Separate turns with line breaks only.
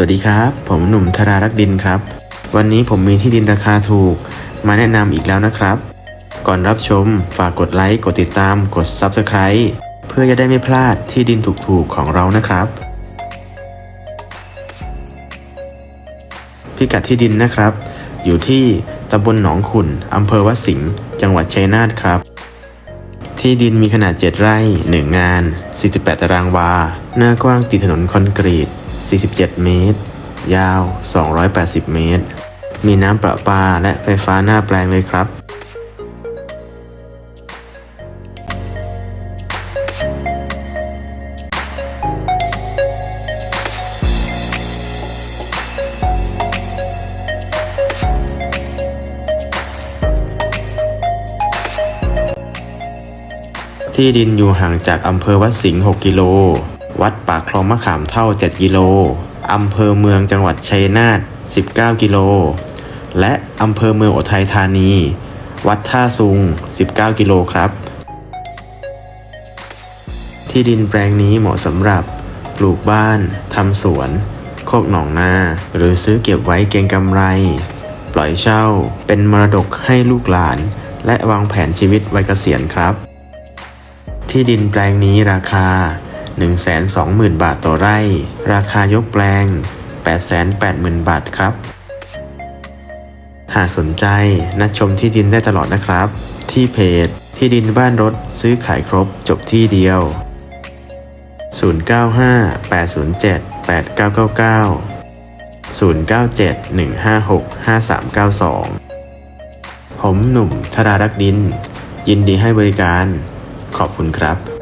สวัสดีครับ ผมหนุ่มธรารักดินครับ วันนี้ผมมีที่ดินราคาถูก มาแนะนำอีกแล้วนะครับ ก่อนรับชมฝากกดไลค์ กดติดตาม กด Subscribe เพื่อจะได้ไม่พลาดที่ดินถูกๆของเรานะครับ พิกัดที่ดินนะครับ อยู่ที่ตำบลหนองขุนอำเภอวัดสิงห์จังหวัดชัยนาทครับ ที่ดินมีขนาด 7 ไร่ 1 งาน 48 ตารางวา หน้ากว้างติดถนนคอนกรีต 47 เมตร ยาว 280 เมตร มีน้ำประปาและไฟฟ้าหน้าแปลงเลยครับ ที่ดินอยู่ห่างจากอำเภอวัดสิงห์ 6 กิโล วัดปากคลองมะขามเท่า 7 กิโล อำเภอเมืองจังหวัดชัยนาท 19 กิโล และอำเภอเมืองอุทัยธานี วัดท่าซุง 19 กิโลครับ ที่ดินแปลงนี้เหมาะสำหรับปลูกบ้าน ทำสวน โคกหนองนา หรือซื้อเก็บไว้เก็งกำไร ปล่อยเช่า เป็นมรดกให้ลูกหลาน และวางแผนชีวิตวัยเกษียณครับ ที่ดินแปลงนี้ราคา 120,000 บาทต่อไร่ ราคายกแปลง 880,000 บาทครับ หากสนใจนัดชมที่ดินได้ตลอดนะครับ ที่เพจที่ดินบ้านรถซื้อขายครบจบที่เดียว 095 807 8999 097 156 5392 ผมหนุ่มธรารักดิน ยินดีให้บริการ ขอบคุณครับ